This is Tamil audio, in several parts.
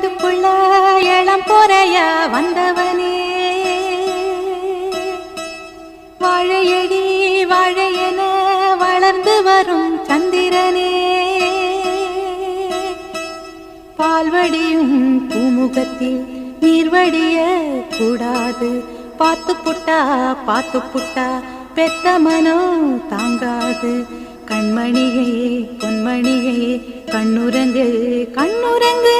வீட்டுக்குள்ள இளம் பொறையா வந்தவனே. வாழையடி வாழையென வளர்ந்து வரும் சந்திரனே. பால்வடியும் பூமுகத்தில் நீர்வடிய கூடாது. பார்த்து புட்டா பார்த்து புட்டா பெத்த மனம் தாங்காது. கண்மணியே பொன்மணியே கண்ணுரங்கு கண்ணுரங்கு.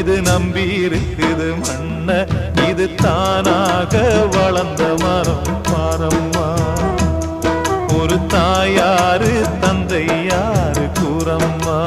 இது நம்பி இருக்குது மண்ண இது தானாக வளர்ந்த மரம். மரம்மா ஒரு தாயாரு தந்தையாரு கூறம்மா?